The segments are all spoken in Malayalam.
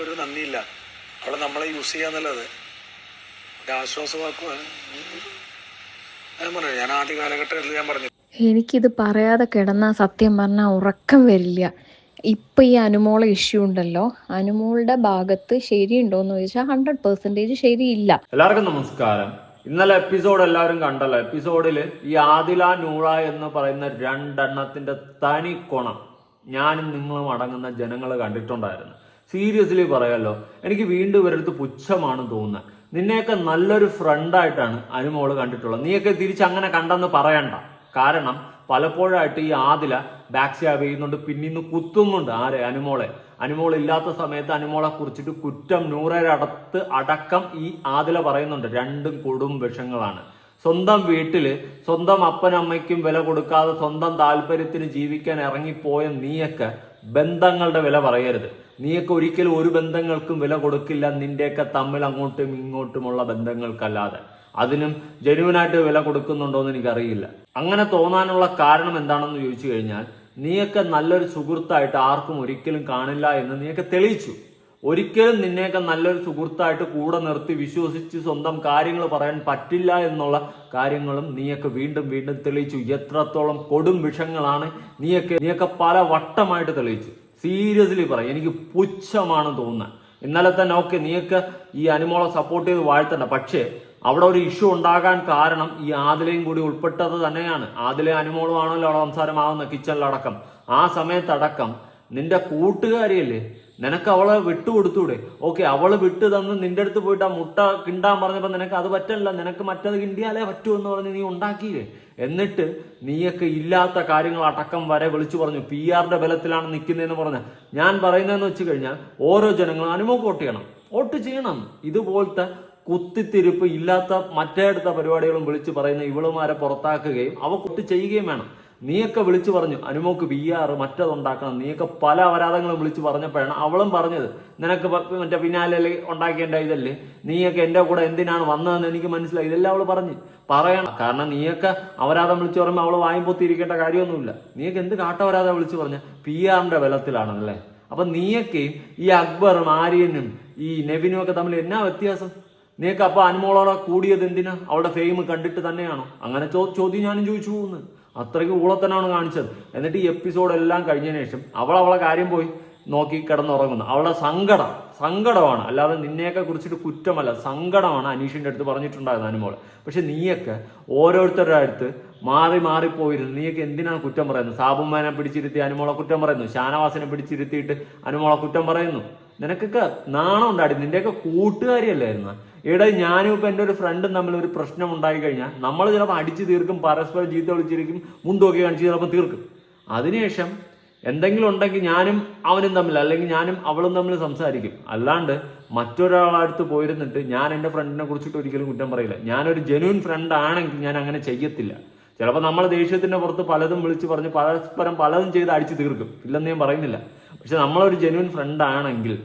ഒരു നന്ദിയില്ല. അവിടെ നമ്മളെ യൂസ് ചെയ്യാന്നുള്ളത്. ഒരു ആശ്വാസമാക്കുവാൻ ഞാൻ പറഞ്ഞു ഞാൻ ആദ്യ കാലഘട്ടത്തിൽ ഞാൻ പറഞ്ഞു എനിക്കിത് പറയാതെ കിടന്നാൽ സത്യം പറഞ്ഞാൽ ഉറക്കം വരില്ല. ഇപ്പൊ ഈ അനുമോളെ ഇഷ്യൂ ഉണ്ടല്ലോ. അനുമോളുടെ ഭാഗത്ത് ശരിയുണ്ടോന്ന് ചോദിച്ചാൽ ഹൺഡ്രഡ് പെർസെന്റേജ് ശരിയില്ല. എല്ലാവർക്കും നമസ്കാരം. ഇന്നലെ എപ്പിസോഡ് എല്ലാവരും കണ്ടല്ലോ. എപ്പിസോഡിൽ ഈ ആദില നൂറ എന്ന് പറയുന്ന രണ്ടെണ്ണത്തിന്റെ തനി കൊണം ഞാനും നിങ്ങളും അടങ്ങുന്ന ജനങ്ങൾ കണ്ടിട്ടുണ്ടായിരുന്നു. സീരിയസ്ലി പറയാലോ എനിക്ക് വീണ്ടും ഇവരടുത്ത് പുച്ഛമാണ് തോന്നുന്നത്. നിന്നെയൊക്കെ നല്ലൊരു ഫ്രണ്ടായിട്ടാണ് അനുമോൾ കണ്ടിട്ടുള്ളത്. നീയൊക്കെ തിരിച്ച് അങ്ങനെ കണ്ടെന്ന് പറയണ്ട. കാരണം പലപ്പോഴായിട്ട് ഈ ആദില ബാക്ക് സ്റ്റാബ് ചെയ്യുന്നുണ്ട് പിന്നീന്ന് കുത്തുന്നുണ്ട് ആരെ അനുമോളെ. അനുമോൾ ഇല്ലാത്ത സമയത്ത് അനുമോളെ കുറിച്ചിട്ട് കുറ്റം നൂറരടത്ത് അടക്കം ഈ ആദില പറയുന്നുണ്ട്. രണ്ടും കൊടും വിഷങ്ങളാണ്. സ്വന്തം വീട്ടിൽ സ്വന്തം അപ്പനമ്മയ്ക്കും വില കൊടുക്കാതെ സ്വന്തം താല്പര്യത്തിന് ജീവിക്കാൻ ഇറങ്ങിപ്പോയ നീയൊക്കെ ബന്ധങ്ങളുടെ വില പറയരുത്. നീയൊക്കെ ഒരിക്കലും ഒരു ബന്ധങ്ങൾക്കും വില കൊടുക്കില്ല. നിന്റെയൊക്കെ തമ്മിൽ അങ്ങോട്ടും ഇങ്ങോട്ടുമുള്ള ബന്ധങ്ങൾക്കല്ലാതെ. അതിനും ജനുവനായിട്ട് വില കൊടുക്കുന്നുണ്ടോ എന്ന് എനിക്കറിയില്ല. അങ്ങനെ തോന്നാനുള്ള കാരണം എന്താണെന്ന് ചോദിച്ചു കഴിഞ്ഞാൽ നീയൊക്കെ നല്ലൊരു സുഹൃത്തായിട്ട് ആർക്കും ഒരിക്കലും കാണില്ല എന്ന് നീയൊക്കെ തെളിയിച്ചു. ഒരിക്കലും നിന്നെയൊക്കെ നല്ലൊരു സുഹൃത്തായിട്ട് കൂടെ നിർത്തി വിശ്വസിച്ച് സ്വന്തം കാര്യങ്ങൾ പറയാൻ പറ്റില്ല എന്നുള്ള കാര്യങ്ങളും നീയൊക്കെ വീണ്ടും വീണ്ടും തെളിയിച്ചു. എത്രത്തോളം കൊടും വിഷങ്ങളാണ് നീയൊക്കെ നീയൊക്കെ പല വട്ടമായിട്ട് തെളിയിച്ചു. സീരിയസ്ലി പറയും. എനിക്ക് പുച്ഛമാണ് തോന്നുന്നത് ഇന്നലെ തന്നെ ഓക്കെ നീയൊക്കെ ഈ അനുമോളെ സപ്പോർട്ട് ചെയ്ത് വാഴ്ത്തണ്ട. പക്ഷേ അവിടെ ഒരു ഇഷ്യൂ ഉണ്ടാകാൻ കാരണം ഈ ആദിലയും കൂടി ഉൾപ്പെട്ടത് തന്നെയാണ്. ആദിലെ അനുമോളുമാണല്ലോ അവിടെ സംസാരമാകുന്ന കിച്ചണിലടക്കം ആ സമയത്തടക്കം നിന്റെ കൂട്ടുകാരിയല്ലേ? നിനക്ക് അവളെ വിട്ടുകൊടുത്തൂടെ ഓക്കെ അവൾ വിട്ടു തന്ന് നിന്റെ അടുത്ത് പോയിട്ട് ആ മുട്ട കിണ്ടാൻ പറഞ്ഞപ്പോ നിനക്ക് അത് പറ്റില്ല നിനക്ക് മറ്റത് കിണ്ടിയാലേ പറ്റൂ എന്ന് പറഞ്ഞ് നീ ഉണ്ടാക്കിയില്ലേ എന്നിട്ട് നീയൊക്കെ ഇല്ലാത്ത കാര്യങ്ങൾ അടക്കം വരെ വിളിച്ചു പറഞ്ഞു. പി ആറിന്റെ ബലത്തിലാണ് നിൽക്കുന്നതെന്ന് പറഞ്ഞ. ഞാൻ പറയുന്നതെന്ന് വെച്ച് കഴിഞ്ഞാൽ ഓരോ ജനങ്ങളും അനുമോക്ക് വോട്ട് ചെയ്യണം വോട്ട് ചെയ്യണം. ഇതുപോലത്തെ കുത്തിത്തിരിപ്പ് ഇല്ലാത്ത മറ്റേടുത്ത പരിപാടികളും വിളിച്ച് പറയുന്ന ഇവളുമാരെ പുറത്താക്കുകയും അവ കുട്ടി ചെയ്യുകയും വേണം. നീയൊക്കെ വിളിച്ചു പറഞ്ഞു അനുമോക്ക് ബി ആർ മറ്റതുണ്ടാക്കണം. നീയൊക്കെ പല അപരാധങ്ങളും വിളിച്ചു പറഞ്ഞപ്പോഴാണ് അവളും പറഞ്ഞത് നിനക്ക് മറ്റേ പിന്നാലെ ഉണ്ടാക്കേണ്ട ഇതല്ലേ? നീയൊക്കെ എന്റെ കൂടെ എന്തിനാണ് വന്നതെന്ന് എനിക്ക് മനസ്സിലായി. ഇതെല്ലാം അവൾ പറഞ്ഞു. പറയണം. കാരണം നീയൊക്കെ അപരാധം വിളിച്ചു പറയുമ്പോൾ അവൾ വായും പൊത്തിയിരിക്കേണ്ട കാര്യമൊന്നുമില്ല. നീയൊക്കെ എന്ത് കാട്ടപരാധം വിളിച്ചു പറഞ്ഞ? പി ആറിന്റെ ബലത്തിലാണല്ലേ? അപ്പൊ നീയൊക്കെ ഈ അക്ബറും ആര്യനും ഈ നെവിനും ഒക്കെ തമ്മിൽ എന്നാ വ്യത്യാസം? നീക്ക് അപ്പൊ അനുമോളോടെ കൂടിയത് എന്തിനാ? അവളുടെ ഫെയിം കണ്ടിട്ട് തന്നെയാണോ? അങ്ങനെ ചോദ്യം ഞാനും ചോദിച്ചു പോകുന്നു അത്രയ്ക്ക് ഊളത്തനാണ് കാണിച്ചത്. എന്നിട്ട് ഈ എപ്പിസോഡ് എല്ലാം കഴിഞ്ഞതിന് ശേഷം അവൾ അവളെ കാര്യം പോയി നോക്കി കിടന്നുറങ്ങുന്നു. അവളുടെ സങ്കടം സങ്കടമാണ്. അല്ലാതെ നിന്നെയൊക്കെ കുറിച്ചിട്ട് കുറ്റമല്ല സങ്കടമാണ് അനീഷിന്റെ അടുത്ത് പറഞ്ഞിട്ടുണ്ടായത് അനുമോൾ പക്ഷെ നീയൊക്കെ ഓരോരുത്തരുടെ അടുത്ത് മാറി മാറി പോയിരുന്നു. നീയൊക്കെ എന്തിനാണ് കുറ്റം പറയുന്നത്? സാബുമാനെ പിടിച്ചിരുത്തി അനുമോളെ കുറ്റം പറയുന്നു. ഷാനവാസിനെ പിടിച്ചിരുത്തിയിട്ട് അനുമോളെ കുറ്റം പറയുന്നു. നിനക്കൊക്കെ നാണം ഉണ്ടായിട്ട് നിന്റെയൊക്കെ കൂട്ടുകാരിയല്ലായിരുന്നു? ഇവിടെ ഞാനും ഇപ്പം എന്റെ ഒരു ഫ്രണ്ടും തമ്മിൽ ഒരു പ്രശ്നം ഉണ്ടായി കഴിഞ്ഞാൽ നമ്മൾ ചിലപ്പോൾ അടിച്ചു തീർക്കും പരസ്പരം ചീത്ത വിളിച്ചിരിക്കും മുൻതൂക്കി കാണിച്ച് ചിലപ്പോൾ തീർക്കും. അതിനുശേഷം എന്തെങ്കിലും ഉണ്ടെങ്കിൽ ഞാനും അവനും തമ്മിൽ അല്ലെങ്കിൽ ഞാനും അവളും തമ്മിൽ സംസാരിക്കും. അല്ലാണ്ട് മറ്റൊരാളടുത്ത് പോയിരുന്നിട്ട് ഞാൻ എന്റെ ഫ്രണ്ടിനെ കുറിച്ചിട്ട് ഒരിക്കലും കുറ്റം പറയില്ല. ഞാനൊരു ജെനുവിൻ ഫ്രണ്ട് ആണെങ്കിൽ ഞാൻ അങ്ങനെ ചെയ്യത്തില്ല. ചിലപ്പോൾ നമ്മൾ ദേഷ്യത്തിന്റെ പുറത്ത് പലതും വിളിച്ച് പറഞ്ഞ് പരസ്പരം പലതും ചെയ്ത് അടിച്ച് തീർക്കും. ഇല്ലെന്ന് ഞാൻ പറയുന്നില്ല. പക്ഷെ നമ്മളൊരു ജെനുവിൻ ഫ്രണ്ട് ആണെങ്കിൽ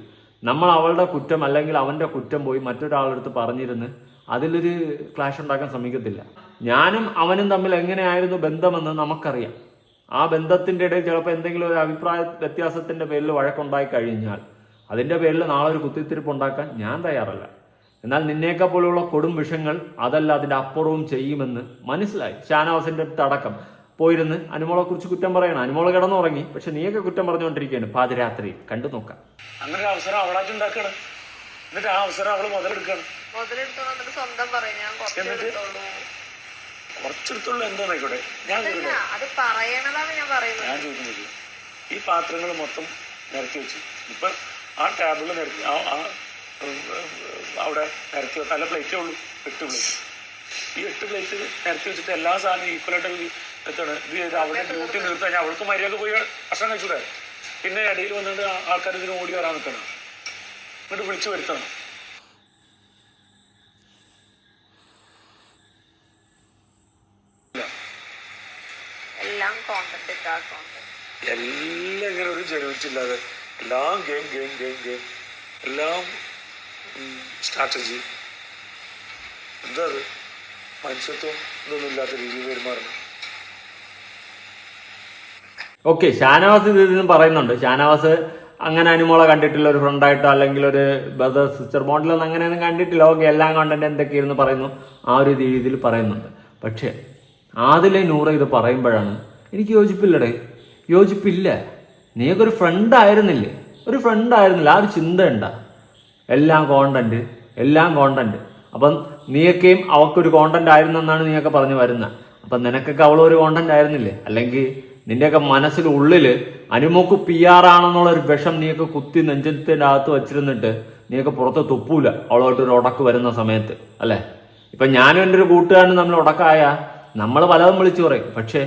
നമ്മൾ അവളുടെ കുറ്റം അല്ലെങ്കിൽ അവന്റെ കുറ്റം പോയി മറ്റൊരാളുടെ അടുത്ത് പറഞ്ഞിരുന്ന് അതിലൊരു ക്ലാഷ് ഉണ്ടാക്കാൻ ശ്രമിക്കത്തില്ല. ഞാനും അവനും തമ്മിൽ എങ്ങനെയായിരുന്നു ബന്ധമെന്ന് നമുക്കറിയാം. ആ ബന്ധത്തിന്റെ ഇടയിൽ ചിലപ്പോൾ എന്തെങ്കിലും ഒരു അഭിപ്രായ വ്യത്യാസത്തിന്റെ പേരിൽ വഴക്കുണ്ടായി കഴിഞ്ഞാൽ അതിന്റെ പേരിൽ നാളെ ഒരു കുത്തിത്തിരിപ്പ് ഉണ്ടാക്കാൻ ഞാൻ തയ്യാറല്ല. എന്നാൽ നിന്നേക്ക പോലുള്ള കൊടും വിഷങ്ങൾ അതല്ല അതിന്റെ അപ്പുറവും ചെയ്യുമെന്ന് മനസ്സിലായി. ഷാനവാസിന്റെ അടക്കം. പോയിരുന്ന് അനുമോളെ കുറിച്ച് കുറ്റം പറയണം. അനുമോൾ കിടന്നുറങ്ങി. പക്ഷെ നീയൊക്കെ കുറ്റം പറഞ്ഞുകൊണ്ടിരിക്കുകയാണ്. പാതിരാത്രി കണ്ടു നോക്കാം. അങ്ങനെ ഒരു അവസരം അവളായിട്ട് ഉണ്ടാക്കണം. എന്നിട്ട് ആ അവസരം അവൾ മുതലെടുക്കണം. സ്വന്തം പറയും. കുറച്ചെടുത്തുള്ള അത് പറയണതാണ് ഞാൻ പറയുന്നത്. ഞാൻ ചോദിക്കുന്നത് ഈ പാത്രങ്ങൾ മൊത്തം നിരത്തി വെച്ചു. ഇപ്പൊ ആ ടേബിളിൽ നിരത്തി അവിടെ നിരത്തി വെക്കാൻ നല്ല പ്ലേറ്റേ ഉള്ളൂ. എട്ട് പ്ലേറ്റ് ഈ എട്ട് പ്ലേറ്റ് നിരത്തി വെച്ചിട്ട് എല്ലാ സാധനവും ഈക്വലായിട്ട് എത്താണ് ഇത് ചെയ്ത് അവിടെ ഡ്യൂട്ടി നിർത്താൻ കഴിഞ്ഞാൽ അവൾക്ക് മര്യാദ പോയി ഭക്ഷണം കഴിച്ചൂടെ? പിന്നെ ഇടയിൽ വന്നിട്ട് ആൾക്കാർ ഇതിന് ഓടി വരാൻ നിൽക്കണം. എന്നിട്ട് വിളിച്ചു വരുത്തണം. എല്ലാം ഇങ്ങനെ ഒരു ജനുവിറ്റി ഇല്ലാതെ എല്ലാം ഗെയിം ഗെയിം ഗെയിം ഗെയിം എല്ലാം സ്ട്രാറ്റജി എന്താ അത്? മനുഷ്യത്വം ഇതൊന്നും ഇല്ലാത്ത രീതിയിൽ പെരുമാറണം ഓക്കെ ഷാനവാസ് ഇത് ഇതും പറയുന്നുണ്ട്. ഷാനവാസ് അങ്ങനെ അനുമോളെ കണ്ടിട്ടില്ല ഒരു ഫ്രണ്ടായിട്ടോ അല്ലെങ്കിൽ ഒരു ബ്രദർ സിസ്റ്റർ ബോണ്ടിലൊന്നും അങ്ങനെയൊന്നും കണ്ടിട്ടില്ല. ഓക്കെ എല്ലാം കണ്ടന്റ് എന്തൊക്കെയായിരുന്നു പറയുന്നു. ആ ഒരു രീതിയിൽ പറയുന്നുണ്ട്. പക്ഷേ ആദിലെ നൂറ് ഇത് പറയുമ്പോഴാണ് എനിക്ക് യോജിപ്പില്ലടേ. യോജിപ്പില്ല. നീയൊക്കെ ഫ്രണ്ട് ആയിരുന്നില്ലേ? ഒരു ഫ്രണ്ട് ആയിരുന്നില്ല? ആ ഒരു ചിന്ത ഉണ്ടാ. എല്ലാം കോണ്ടന്റ് എല്ലാം കോണ്ടന്റ് അപ്പം നീയൊക്കെയും അവക്കൊരു കോണ്ടന്റ് ആയിരുന്നെന്നാണ് നീയൊക്കെ പറഞ്ഞു വരുന്നത്. അപ്പം നിനക്കൊക്കെ അവളൊരു കോണ്ടന്റ് ആയിരുന്നില്ലേ? അല്ലെങ്കിൽ നിന്റെയൊക്കെ മനസ്സിൽ ഉള്ളിൽ അനുമോക്ക് പി ആർ ആണെന്നുള്ള ഒരു വിഷം നീയൊക്കെ കുത്തി നെഞ്ചത്തിന്റെ അകത്ത് വെച്ചിരുന്നിട്ട് നീയൊക്കെ പുറത്ത് തുപ്പൂല. അവളുമായിട്ട് ഒരു ഉടക്ക് വരുന്ന സമയത്ത്. അല്ലേ? ഇപ്പൊ ഞാനും എന്റെ ഒരു കൂട്ടുകാരനും തമ്മിൽ ഉടക്കായ നമ്മൾ പലതും വിളിച്ചു പറയും. പക്ഷേ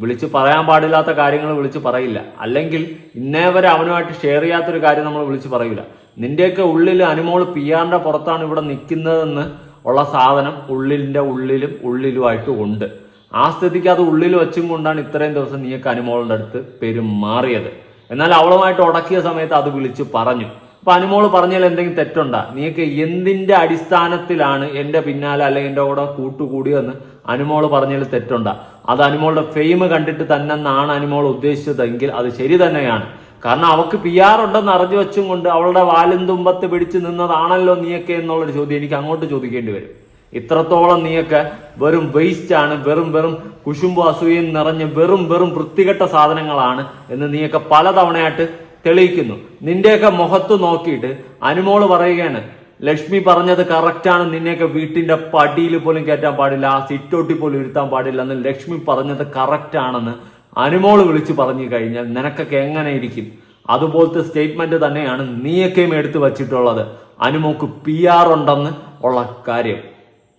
വിളിച്ച് പറയാൻ പാടില്ലാത്ത കാര്യങ്ങൾ വിളിച്ച് പറയില്ല. അല്ലെങ്കിൽ ഇന്നേ വരെ അവനുമായിട്ട് ഷെയർ ചെയ്യാത്തൊരു കാര്യം നമ്മൾ വിളിച്ച് പറയില്ല നിന്റെയൊക്കെ ഉള്ളിൽ അനുമോൾ പി ആറിന്റെ പുറത്താണ് ഇവിടെ നിൽക്കുന്നതെന്ന് ഉള്ള സാധനം ഉള്ളിലിന്റെ ഉള്ളിലും ഉള്ളിലുമായിട്ട് ഉണ്ട്. ആ സ്ഥിതിക്ക് അത് ഉള്ളിൽ വെച്ചും കൊണ്ടാണ് ഇത്രയും ദിവസം നീയൊക്കെ അനുമോളുടെ അടുത്ത് പെരുമാറിയത്. എന്നാൽ അവളുമായിട്ട് ഉടക്കിയ സമയത്ത് അത് വിളിച്ച് പറഞ്ഞു. അപ്പൊ അനുമോൾ പറഞ്ഞാൽ എന്തെങ്കിലും തെറ്റുണ്ടാ? നീയൊക്കെ എന്തിന്റെ അടിസ്ഥാനത്തിലാണ് എന്റെ പിന്നാലെ അല്ലെങ്കിൽ എന്റെ കൂടെ കൂട്ടുകൂടിയെന്ന് അനുമോൾ പറഞ്ഞാൽ തെറ്റുണ്ടാ? അത് അനുമോളുടെ ഫെയിം കണ്ടിട്ട് തന്നെ തന്നെന്നാണ് അനുമോൾ ഉദ്ദേശിച്ചതെങ്കിൽ അത് ശരി തന്നെയാണ്. കാരണം അവക്ക് പി ആർ ഉണ്ടെന്ന് അറിഞ്ഞു വെച്ചും കൊണ്ട് അവളുടെ വാലും തുമ്പത്ത് പിടിച്ചു നിന്നതാണല്ലോ നീയൊക്കെ എന്നുള്ളൊരു ചോദ്യം എനിക്ക് അങ്ങോട്ട് ചോദിക്കേണ്ടി വരും. ഇത്രത്തോളം നീയൊക്കെ വെറും വേസ്റ്റ് ആണ് വെറും വെറും കുശുമ്പു അസൂയയും നിറഞ്ഞ വെറും വെറും വൃത്തികെട്ട സാധനങ്ങളാണ് എന്ന് നീയൊക്കെ പലതവണയായിട്ട് തെളിയിക്കുന്നു. നിന്റെയൊക്കെ മുഖത്ത് നോക്കിയിട്ട് അനുമോൾ പറയുകയാണ് ലക്ഷ്മി പറഞ്ഞത് കറക്റ്റാണ് നിന്നെയൊക്കെ വീട്ടിന്റെ പടിയിൽ പോലും കയറ്റാൻ പാടില്ല ആ സിറ്റോട്ടി പോലും ഇരുത്താൻ പാടില്ല എന്ന് ലക്ഷ്മി പറഞ്ഞത് കറക്റ്റ് ആണെന്ന് അനുമോൾ വിളിച്ചു പറഞ്ഞു കഴിഞ്ഞാൽ നിനക്കൊക്കെ എങ്ങനെ ഇരിക്കും? അതുപോലത്തെ സ്റ്റേറ്റ്മെന്റ് തന്നെയാണ് നീയൊക്കെയും എടുത്തു വച്ചിട്ടുള്ളത്. അനുമോക്ക് പി ആർ ഉണ്ടെന്ന് ഉള്ള കാര്യം.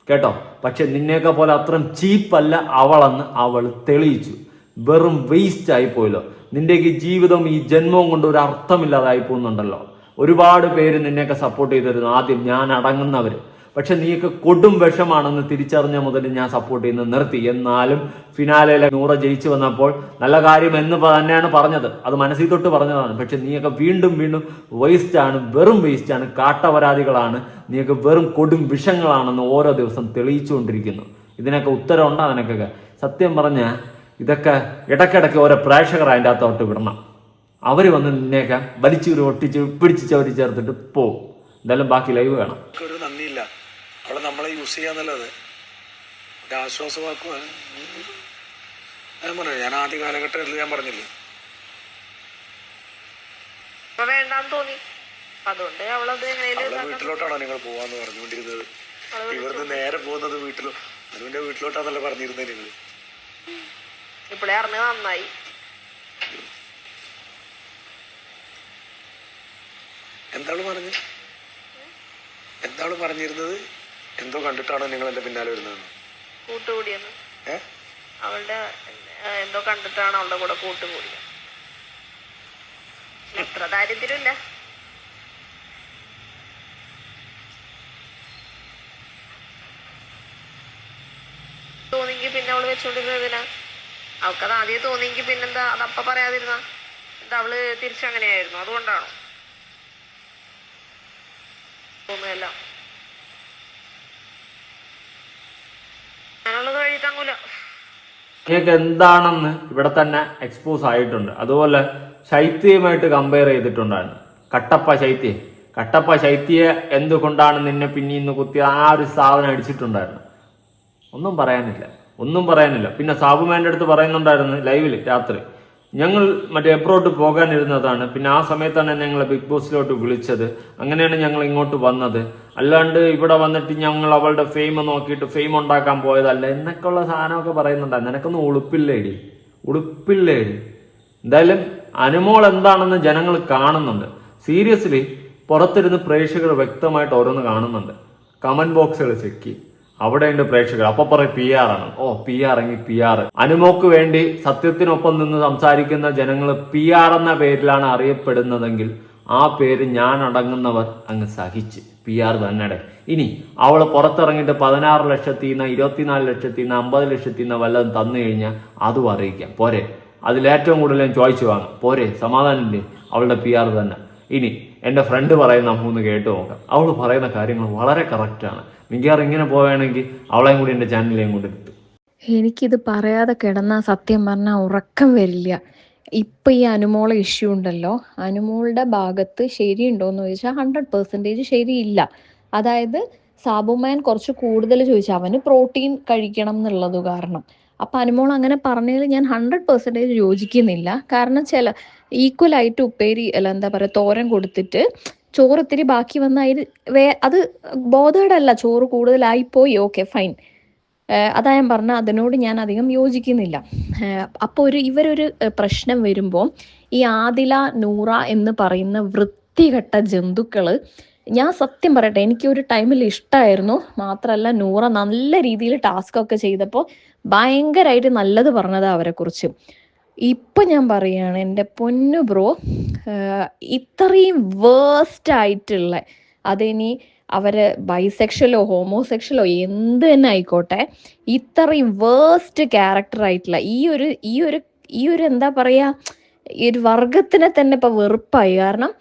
കേട്ടോ? പക്ഷെ നിന്നെയൊക്കെ പോലെ അത്രയും ചീപ്പല്ല അവളെന്ന് അവൾ തെളിയിച്ചു. വെറും വേസ്റ്റ് ആയി പോയല്ലോ. നിന്റെയൊക്കെ ജീവിതം ഈ ജന്മവും കൊണ്ട് ഒരു അർത്ഥമില്ലാതായി പോകുന്നുണ്ടല്ലോ. ഒരുപാട് പേര് നിന്നെയൊക്കെ സപ്പോർട്ട് ചെയ്തിരുന്നു. ആദ്യം ഞാൻ അടങ്ങുന്നവര്. പക്ഷെ നീയൊക്കെ കൊടും വിഷമാണെന്ന് തിരിച്ചറിഞ്ഞ മുതൽ ഞാൻ സപ്പോർട്ട് ചെയ്യുന്നത് നിർത്തി. എന്നാലും ഫിനാലയിലെ നൂറ ജയിച്ചു വന്നപ്പോൾ നല്ല കാര്യം എന്ന് തന്നെയാണ് പറഞ്ഞത്. അത് മനസ്സിൽ തൊട്ട് പറഞ്ഞതാണ്. പക്ഷെ നീയൊക്കെ വീണ്ടും വീണ്ടും വേസ്റ്റ് ആണ് വെറും വേസ്റ്റ് ആണ് കാട്ടപരാധികളാണ് നീയൊക്കെ വെറും കൊടും വിഷങ്ങളാണെന്ന് ഓരോ ദിവസം തെളിയിച്ചുകൊണ്ടിരിക്കുന്നു. ഇതിനൊക്കെ ഉത്തരവുണ്ടോ അതിനൊക്കെ സത്യം പറഞ്ഞ ഇതൊക്കെ ഇടയ്ക്കിടയ്ക്ക് ഓരോ പ്രേക്ഷകർ അതിന്റെ അകത്തോട്ട് വിടണം. അവർ വന്ന് നിന്നെയൊക്കെ വലിച്ചു ഒട്ടിച്ച് പിടിച്ച് ചവരി ചേർത്തിട്ട് പോവും. എന്തായാലും ബാക്കി ലൈവ് വേണം. നമ്മളെ യൂസ് ചെയ്യാന്നല്ലത് ഒരു ആശ്വാസമാക്കുവാൻ. ഞാൻ പറഞ്ഞു ഞാൻ ആദ്യ കാലഘട്ടത്തിൽ ഞാൻ പറഞ്ഞില്ലേ. അപ്പൊ വേണ്ടാന്ന് തോന്നി. അതുകൊണ്ട് അവളത് വീട്ടിലോട്ടാണോ നിങ്ങൾ പോവാന്ന് പറഞ്ഞുകൊണ്ടിരുന്നത്? ഇവിടുന്ന് നേരെ പോകുന്നത് വീട്ടിലോ? അനുവിന്റെ വീട്ടിലോട്ടാന്നല്ല പറഞ്ഞിരുന്നത് നിങ്ങൾ? ഇപ്പോഴേ അറിഞ്ഞ നന്നായി. എന്താണ് പറഞ്ഞത് എന്താണ് പറഞ്ഞിരുന്നത്? എന്തോ കണ്ടിട്ടാണ് നിങ്ങൾ എന്റെ പിന്നാലെ വരുന്നത്? കൂട്ടുകൂടിയെന്ന്. ഏ? അവളുടെ എന്തോ കണ്ടിട്ടാണ് അവളുടെ കൂടെ കൂട്ടുകൂടിയത്. എത്ര ദാരിദ്ര്യമില്ല. തോന്നിയെങ്കിൽ പിന്നെ അവൾ വെച്ചോണ്ടിരുന്നതിനാ അവൾക്കത് ആദ്യം തോന്നിയെങ്കിൽ പിന്നെന്താ അതപ്പ പറയാതിരുന്ന? എന്താ അവൾ തിരിച്ചങ്ങനെയായിരുന്നു. അതുകൊണ്ടാണോ? തോന്നുകയല്ല. കേക്ക് എന്താണെന്ന് ഇവിടെ തന്നെ എക്സ്പോസ് ആയിട്ടുണ്ട്. അതുപോലെ ശൈത്യയുമായിട്ട് കമ്പയർ ചെയ്തിട്ടുണ്ടായിരുന്നു. കട്ടപ്പ ശൈത്യ. കട്ടപ്പ ശൈത്യ എന്തുകൊണ്ടാണ് നിന്നെ പിന്നീന്ന് കുത്തി ആ ഒരു സാധനം അടിച്ചിട്ടുണ്ടായിരുന്നു ഒന്നും പറയാനില്ല. ഒന്നും പറയാനില്ല. പിന്നെ സാബുമാന്റെ അടുത്ത് പറയുന്നുണ്ടായിരുന്നു ലൈവിൽ രാത്രി. ഞങ്ങൾ മറ്റേ എബ്രോഡ് പോകാനിരുന്നതാണ്. പിന്നെ ആ സമയത്താണ് ഞങ്ങളെ ബിഗ് ബോസിലോട്ട് വിളിച്ചത്. അങ്ങനെയാണ് ഞങ്ങൾ ഇങ്ങോട്ട് വന്നത്. അല്ലാണ്ട് ഇവിടെ വന്നിട്ട് ഞങ്ങൾ അവളുടെ ഫെയിം നോക്കിയിട്ട് ഫെയിം ഉണ്ടാക്കാൻ പോയതല്ല. എന്നൊക്കെയുള്ള സാധനമൊക്കെ പറയുന്നുണ്ടായി നിനക്കൊന്നും ഉളുപ്പില്ലേടി? ഉളുപ്പില്ലേടി? എന്തായാലും അനുമോൾ എന്താണെന്ന് ജനങ്ങൾ കാണുന്നുണ്ട്. സീരിയസ്ലി പുറത്തിരുന്ന് പ്രേക്ഷകർ വ്യക്തമായിട്ട് ഓരോന്ന് കാണുന്നുണ്ട്. കമന്റ് ബോക്സുകൾ ചെക്ക്. ചെയ്യും അവിടെയുണ്ട് പ്രേക്ഷകർ. അപ്പൊ പറയും പി ആർ ആണ്. ഓ പി ആർ എങ്കിൽ പി ആർ അനുമോക്ക് വേണ്ടി സത്യത്തിനൊപ്പം നിന്ന് സംസാരിക്കുന്ന ജനങ്ങൾ പി ആർ എന്ന പേരിലാണ് അറിയപ്പെടുന്നതെങ്കിൽ ആ പേര് ഞാൻ അടങ്ങുന്നവർ അങ്ങ് സഹിച്ച്. പി ആർ തന്നെ ഇനി അവൾ പുറത്തിറങ്ങിയിട്ട് പതിനാറ് ലക്ഷത്തിൽ നിന്ന് ഇരുപത്തിനാല് ലക്ഷത്തിൽ നിന്ന് അമ്പത് ലക്ഷത്തിൽ നിന്ന് വല്ലതും തന്നു കഴിഞ്ഞാൽ അതും അറിയിക്കാം. പോരെ. അതിലേറ്റവും കൂടുതൽ ഞാൻ ചോദിച്ചു വാങ്ങാം. പോരെ. സമാധാനമില്ലേ? അവളുടെ പി ആർ തന്നെ. ഇനി എന്റെ ഫ്രണ്ട് പറയുന്ന മൂന്ന് കേട്ട് നോക്കാം. അവൾ പറയുന്ന കാര്യങ്ങൾ വളരെ കറക്റ്റാണ് മിക്കവാറും ഇങ്ങനെ പോവുകയാണെങ്കിൽ അവളെയും കൂടി എന്റെ ചാനലിലേയും കൊണ്ട് കിട്ടും എനിക്കിത് പറയാതെ കിടന്നാൽ സത്യം പറഞ്ഞാൽ ഉറക്കം വരില്ല. ഇപ്പം ഈ അനുമോളെ ഇഷ്യൂ ഉണ്ടല്ലോ. അനുമോളുടെ ഭാഗത്ത് ശരിയുണ്ടോയെന്ന് ചോദിച്ചാൽ ഹൺഡ്രഡ് പെർസെന്റേജ് ശരിയില്ല. അതായത് സാബുമാൻ കുറച്ച് കൂടുതൽ ചോദിച്ചു. അവന് പ്രോട്ടീൻ കഴിക്കണം എന്നുള്ളത് കാരണം. അപ്പം അനുമോൾ അങ്ങനെ പറഞ്ഞതിൽ ഞാൻ ഹൺഡ്രഡ് പെർസെന്റേജ് യോജിക്കുന്നില്ല. കാരണം ചില ഈക്വലായിട്ട് ഉപ്പേരി അല്ല എന്താ പറയുക തോരൻ കൊടുത്തിട്ട് ചോറ് ഇത്തിരി ബാക്കി വന്ന അതിൽ വേ അത് ബോധേഡല്ല ചോറ് കൂടുതലായി പോയി ഓക്കെ ഫൈൻ അതാ ഞാൻ പറഞ്ഞ അതിനോട് ഞാൻ അധികം യോജിക്കുന്നില്ല. അപ്പോൾ ഒരു ഇവരൊരു പ്രശ്നം വരുമ്പോൾ ഈ ആദില നൂറ എന്ന് പറയുന്ന വൃത്തികെട്ട ജന്തുക്കൾ ഞാൻ സത്യം പറയട്ടെ എനിക്ക് ഒരു ടൈമിൽ ഇഷ്ടമായിരുന്നു മാത്രമല്ല നൂറ നല്ല രീതിയിൽ ടാസ്ക് ഒക്കെ ചെയ്തപ്പോൾ ഭയങ്കരമായിട്ട് നല്ലത് പറഞ്ഞതാ അവരെ കുറിച്ച്. ഇപ്പൊ ഞാൻ പറയാണ് എന്റെ പൊന്നു ബ്രോ ഇത്രയും വേസ്റ്റ് ആയിട്ടുള്ള അതിനി അവർ ബൈസെക്ഷലോ ഹോമോസെക്ഷലോ എന്ത് തന്നെ ആയിക്കോട്ടെ ഇത്രയും വേസ്റ്റ് ക്യാരക്ടർ ആയിട്ടുള്ള ഈ ഒരു ഈ ഒരു ഈ ഒരു എന്താ പറയാ ഈ ഒരു വർഗത്തിനെ തന്നെ ഇപ്പൊ വെറുപ്പായി. കാരണം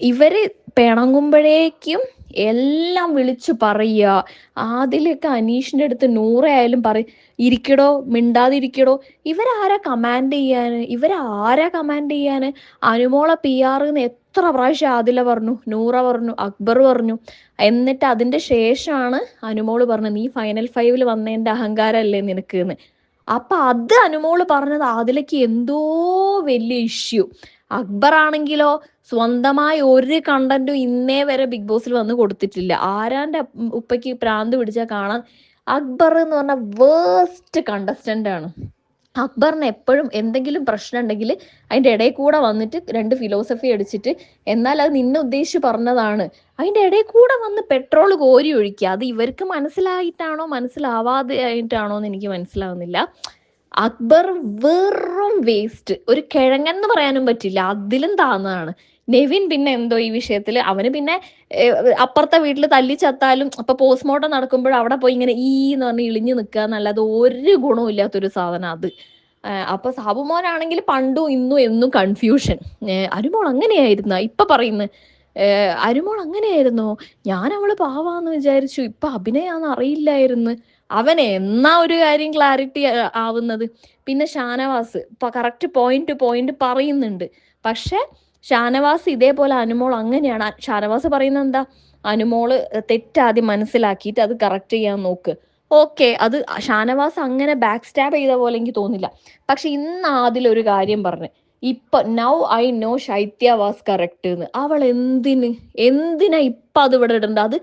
ഇവർ പിണങ്ങുമ്പോഴേക്കും എല്ലാം വിളിച്ചു പറയുക. ആദ്യമൊക്കെ അനീഷിന്റെ അടുത്ത് നൂറായാലും പറ ഇരിക്കടോ മിണ്ടാതിരിക്കടോ. ഇവരാരാ കമാൻഡ് ചെയ്യാന്? ഇവരാരാ കമാൻഡ് ചെയ്യാൻ അനുമോളെ പി ആറിന്ന് എത്ര പ്രാവശ്യം ആദില പറഞ്ഞു നൂറ പറഞ്ഞു അക്ബർ പറഞ്ഞു. എന്നിട്ട് അതിന്റെ ശേഷമാണ് അനുമോൾ പറഞ്ഞത് നീ ഫൈനൽ ഫൈവിൽ വന്നതിന്റെ അഹങ്കാരമല്ലേ നിനക്ക് എന്ന് അപ്പൊ അത് അനുമോൾ പറഞ്ഞത് ആദിലക്ക് എന്തോ വലിയ ഇഷ്യൂ അക്ബർ ആണെങ്കിലോ സ്വന്തമായി ഒരു കണ്ടന്റും ഇന്നേ വരെ ബിഗ് ബോസിൽ വന്ന് കൊടുത്തിട്ടില്ല. ആരാന്റെ ഉപ്പയ്ക്ക് പ്രാന്ത് പിടിച്ചാൽ കാണാൻ അക്ബർ എന്ന് പറഞ്ഞ വേസ്റ്റ് കണ്ടസ്റ്റന്റ് ആണ്. അക്ബറിന് എപ്പോഴും എന്തെങ്കിലും പ്രശ്നം ഉണ്ടെങ്കിൽ അതിന്റെ ഇടയിൽ കൂടെ വന്നിട്ട് രണ്ട് ഫിലോസഫി അടിച്ചിട്ട് എന്നാൽ അത് നിന്നെ ഉദ്ദേശിച്ച് പറഞ്ഞതാണ്. അതിന്റെ ഇടയിൽ കൂടെ വന്ന് പെട്രോൾ കോരി ഒഴിക്കുക. അത് ഇവർക്ക് മനസ്സിലായിട്ടാണോ മനസ്സിലാവാതെ ആയിട്ടാണോ എന്ന് എനിക്ക് മനസ്സിലാവുന്നില്ല. അക്ബർ വെറും വേസ്റ്റ് ഒരു കിഴങ്ങെന്ന് പറയാനും പറ്റില്ല. അതിലും താന്നതാണ് നെവിൻ പിന്നെ എന്തോ ഈ വിഷയത്തിൽ അവന് പിന്നെ അപ്പുറത്തെ വീട്ടിൽ തല്ലി ചത്താലും അപ്പൊ പോസ്റ്റ്മോർട്ടം നടക്കുമ്പോൾ അവിടെ പോയി ഇങ്ങനെ ഈ എന്ന് പറഞ്ഞ് ഇളിഞ്ഞു നിൽക്കുക എന്നല്ലാതെ ഒരു ഗുണവും ഇല്ലാത്തൊരു സാധനം അത്. അപ്പൊ സാബുമോനാണെങ്കിൽ പണ്ടും ഇന്നും എന്നും കൺഫ്യൂഷൻ അരുമോൾ അങ്ങനെയായിരുന്ന? ഇപ്പൊ പറയുന്നു അരുമോൾ അങ്ങനെയായിരുന്നോ? ഞാൻ അവൾ പാവാന്ന് വിചാരിച്ചു ഇപ്പൊ അഭിനയാന്ന് അറിയില്ലായിരുന്നു. അവൻ എന്നാ ഒരു കാര്യം ക്ലാരിറ്റി ആവുന്നത്? പിന്നെ ഷാനവാസ് കറക്റ്റ് പോയിന്റ് പോയിന്റ് പറയുന്നുണ്ട്. പക്ഷെ ഷാനവാസ് ഇതേപോലെ അനുമോൾ അങ്ങനെയാണ്. ഷാനവാസ് പറയുന്നത് എന്താ? അനുമോൾ തെറ്റാദ്യം മനസ്സിലാക്കിയിട്ട് അത് കറക്റ്റ് ചെയ്യാൻ നോക്ക്. ഓക്കെ അത് ഷാനവാസ് അങ്ങനെ ബാക്ക് സ്റ്റാബ് ചെയ്ത പോലെ എനിക്ക് തോന്നില്ല. പക്ഷെ ഇന്ന് അതിലൊരു കാര്യം പറഞ്ഞു. ഇപ്പൊ now I know Shaitya was correct എന്ന് അവൾ എന്തിന്? എന്തിനാ ഇപ്പൊ അത് ഇവിടെ ഇടണ്ട? അത്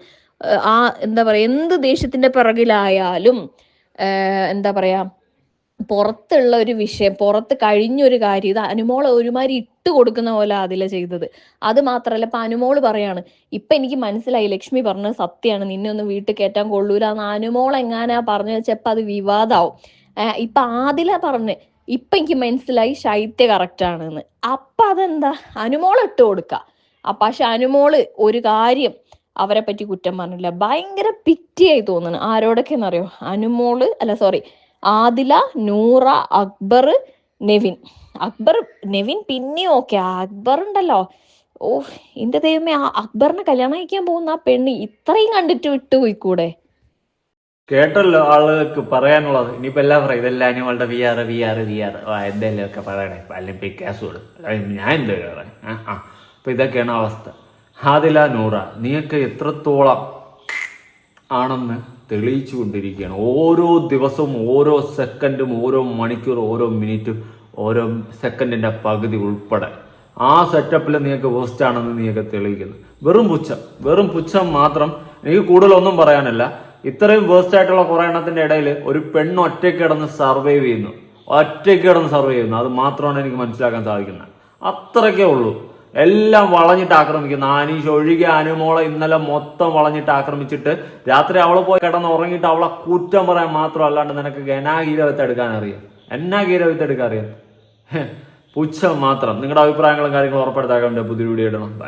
ആ എന്താ പറയാ എന്ത് ദേഷ്യത്തിന്റെ പിറകിലായാലും എന്താ പറയാ പുറത്തുള്ള ഒരു വിഷയം പുറത്ത് കഴിഞ്ഞൊരു കാര്യം ഇത് അനുമോൾ ഒരുമാതിരി ഇട്ട് കൊടുക്കുന്ന പോലെ അതില ചെയ്തത്. അത് മാത്രമല്ല ഇപ്പൊ അനുമോൾ പറയാണ് ഇപ്പൊ എനിക്ക് മനസ്സിലായി ലക്ഷ്മി പറഞ്ഞത് സത്യമാണ് നിന്നെ ഒന്ന് വീട്ടിൽ കയറ്റാൻ കൊള്ളൂലെന്ന് അനുമോൾ എങ്ങാനാ പറഞ്ഞു വെച്ചപ്പോ അത് വിവാദമാവും ഇപ്പൊ ആദില പറഞ്ഞ് ഇപ്പൊ എനിക്ക് മനസ്സിലായി ശൈത്യ കറക്റ്റ് ആണെന്ന്. അപ്പൊ അതെന്താ? അനുമോൾ ഇട്ട് കൊടുക്ക. അപ്പൊ പക്ഷെ അനുമോൾ ഒരു കാര്യം അവരെ പറ്റി കുറ്റം പറഞ്ഞില്ല. ഭയങ്കര പിറ്റിയായി തോന്നുന്നു. ആരോടൊക്കെ എന്നറിയോ അനുമോൾ അല്ല സോറി ആദില നൂറ അക്ബർ നെവിൻ. അക്ബർ നെവിൻ പിന്നെയും ഓക്കെ അക്ബർ ഉണ്ടല്ലോ. ഓ എന്റെ ദൈവമേ ആ അക്ബറിനെ കല്യാണം കഴിക്കാൻ പോകുന്ന ആ പെണ്ണ് ഇത്രയും കണ്ടിട്ട് വിട്ടുപോയി കൂടെ കേട്ടല്ലോ ആളുകൾക്ക് പറയാനുള്ളത്. ഇനിയിപ്പോ എല്ലാം പറയും ഇതെല്ലാം അനിമളുടെ we are we are we are എന്തെങ്കിലും ഒക്കെ പറയണേ. അല്ലെങ്കിൽ കേസ് കൊടുക്കും ഞാൻ എന്താ പറയാം. ആ. അപ്പൊ ഇതൊക്കെയാണ് അവസ്ഥ. ആദില നൂറ നീയൊക്കെ എത്രത്തോളം ആണെന്ന് തെളിയിച്ചു കൊണ്ടിരിക്കുകയാണ്. ഓരോ ദിവസവും ഓരോ സെക്കൻഡും ഓരോ മണിക്കൂറും ഓരോ മിനിറ്റും ഓരോ സെക്കൻഡിന്റെ പകുതി ഉൾപ്പെടെ. ആ സെറ്റപ്പിൽ നിങ്ങൾക്ക് വേസ്റ്റ് ആണെന്ന് നിങ്ങൾക്ക് തെളിയിക്കുന്നു. വെറും പുച്ഛം. വെറും പുച്ഛം മാത്രം എനിക്ക് കൂടുതലൊന്നും പറയാനല്ല. ഇത്രയും വേസ്റ്റ് ആയിട്ടുള്ള കുറെ എണ്ണത്തിന്റെ ഇടയിൽ ഒരു പെണ്ണ് ഒറ്റയ്ക്ക് കിടന്ന് സർവൈവ് ചെയ്യുന്നു. ഒറ്റയ്ക്ക് കിടന്ന് സർവൈവ് ചെയ്യുന്നു. അത് മാത്രമാണ് എനിക്ക് മനസ്സിലാക്കാൻ സാധിക്കുന്നത്. അത്രയ്ക്കേ ഉള്ളൂ. എല്ലാം വളഞ്ഞിട്ട് ആക്രമിക്കുന്നു. ആനീഷ് ഒഴികെ അനുമോളെ ഇന്നലെ മൊത്തം വളഞ്ഞിട്ട് ആക്രമിച്ചിട്ട് രാത്രി അവൾ പോയി കിടന്ന് ഉറങ്ങിയിട്ട് അവളെ കുറ്റം പറയാൻ മാത്രം അല്ലാണ്ട് നിനക്ക് എന്നാ എടുക്കാൻ അറിയാം? എന്നാ ഗീരവിത്ത് എടുക്കാൻ അറിയാം? പുച്ഛം മാത്രം. നിങ്ങളുടെ അഭിപ്രായങ്ങളും കാര്യങ്ങളും ഉറപ്പെടുത്താൻ വേണ്ടി പുതിയ വീഡിയോ ഇടണം.